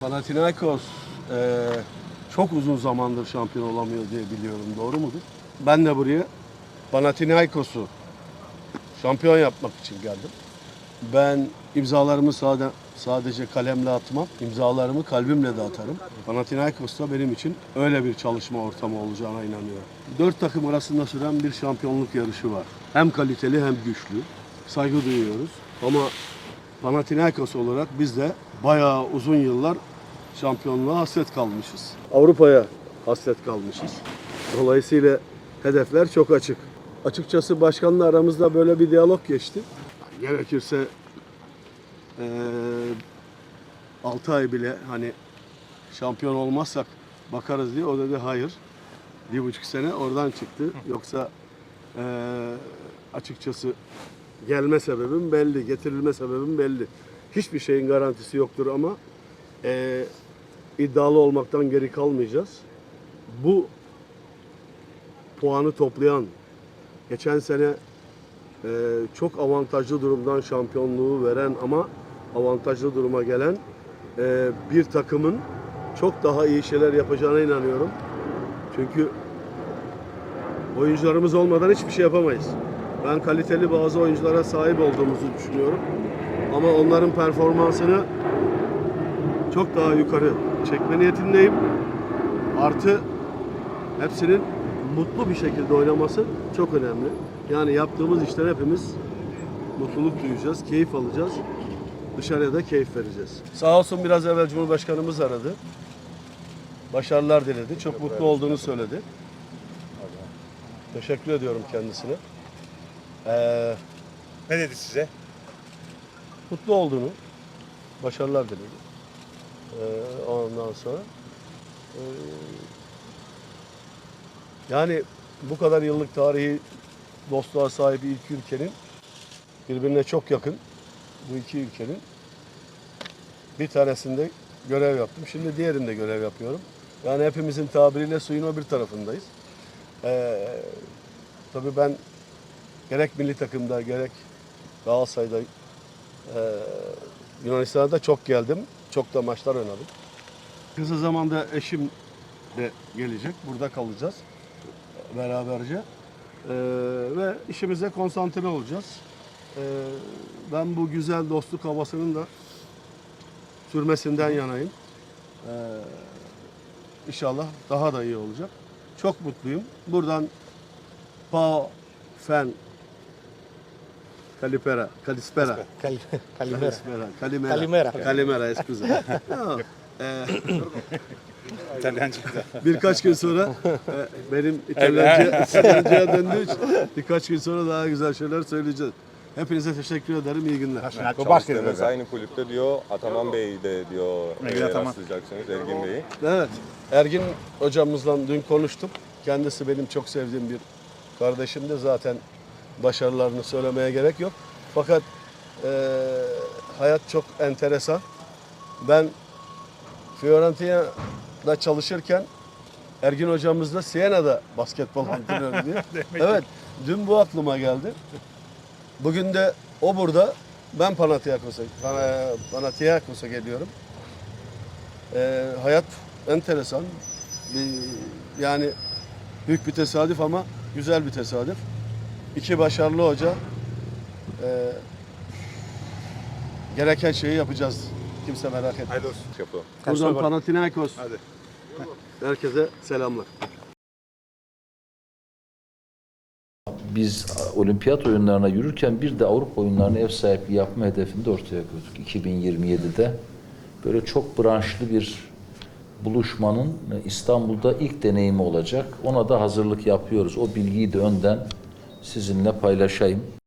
Panathinaikos eee, çok uzun zamandır şampiyon olamıyor diye biliyorum. Doğru mudur? Ben de buraya Panathinaikos'u şampiyon yapmak için geldim. Ben imzalarımı sade, sadece kalemle atmam. imzalarımı kalbimle de atarım. Panathinaikos da benim için öyle bir çalışma ortamı olacağına inanıyorum. Dört takım arasında süren bir şampiyonluk yarışı var. Hem kaliteli hem güçlü. Saygı duyuyoruz. Ama Panathinaikos olarak biz de bayağı uzun yıllar şampiyonluğa hasret kalmışız. Avrupa'ya hasret kalmışız. Dolayısıyla hedefler çok açık. Açıkçası başkanla aramızda böyle bir diyalog geçti. Gerekirse eee 6 ay bile hani şampiyon olmazsak bakarız diye. O dedi hayır. Bir buçuk sene oradan çıktı. Yoksa eee, açıkçası gelme sebebim belli, getirilme sebebim belli. Hiçbir şeyin garantisi yoktur ama eee, iddialı olmaktan geri kalmayacağız. Bu puanı toplayan, geçen sene eee, çok avantajlı durumdan şampiyonluğu veren ama avantajlı duruma gelen eee, bir takımın çok daha iyi şeyler yapacağına inanıyorum. Çünkü oyuncularımız olmadan hiçbir şey yapamayız. Ben kaliteli bazı oyunculara sahip olduğumuzu düşünüyorum. Ama onların performansını çok daha yukarı çekme niyetindeyim. Artı hepsinin mutlu bir şekilde oynaması çok önemli. Yani yaptığımız işten hepimiz mutluluk duyacağız, keyif alacağız. Dışarıya da keyif vereceğiz. Sağ olsun biraz evvel Cumhurbaşkanımız aradı. Başarılar diledi. Çok mutlu olduğunu söyledi. Teşekkür ediyorum kendisine. Ee, Ne dedi size? mutlu olduğunu, başarılar diledi. Ee, ondan sonra ee, yani bu kadar yıllık tarihi dostluğa sahip iki ülkenin birbirine çok yakın bu iki ülkenin bir tanesinde görev yaptım. Şimdi diğerinde görev yapıyorum. Yani hepimizin tabiriyle suyun o bir tarafındayız. Ee, tabii ben gerek milli takımda gerek Galatasaray'da ee, Yunanistan'a da çok geldim. Çok da maçlar oynadım. Kısa zamanda eşim de gelecek. Burada kalacağız beraberce. Ee, ve işimize konsantre olacağız. Ee, ben bu güzel dostluk havasının da sürmesinden yanayım. Ee, inşallah daha da iyi olacak. Çok mutluyum. Buradan Pau Fen Kalipera, Kalispera. Cal- Calimera. Kalispera, Kalimera. Kalimera. Kalimera, scusa. No, eh, İtalyanca. birkaç gün sonra e, benim İtalyanca, İtalyanca'ya döndüğü için birkaç gün sonra daha güzel şeyler söyleyeceğiz. Hepinize teşekkür ederim. İyi günler. Çalıştığınız aynı kulüpte diyor Ataman Bey de diyor Ergin e, Ataman. rastlayacaksınız Ergin Bey'i. Evet. Ergin hocamızla dün konuştum. Kendisi benim çok sevdiğim bir kardeşim de zaten başarılarını söylemeye gerek yok. Fakat e, hayat çok enteresan. Ben Fiorentina'da çalışırken Ergin hocamız da Siena'da basketbol antrenörü diye. evet. Dün bu aklıma geldi. Bugün de o burada. Ben Panathinaikos'a Pana- Panathinaikos'a geliyorum. Ee, hayat enteresan. Bir- yani büyük bir tesadüf ama güzel bir tesadüf. İki başarılı hoca. Ee, gereken şeyi yapacağız. Kimse merak etmesin. Hayırlı olsun. Yapı. Buradan Panathinaikos. Hadi. Herkese selamlar. Biz olimpiyat oyunlarına yürürken bir de Avrupa oyunlarına ev sahipliği yapma hedefini de ortaya koyduk 2027'de. Böyle çok branşlı bir buluşmanın İstanbul'da ilk deneyimi olacak. Ona da hazırlık yapıyoruz. O bilgiyi de önden sizinle paylaşayım.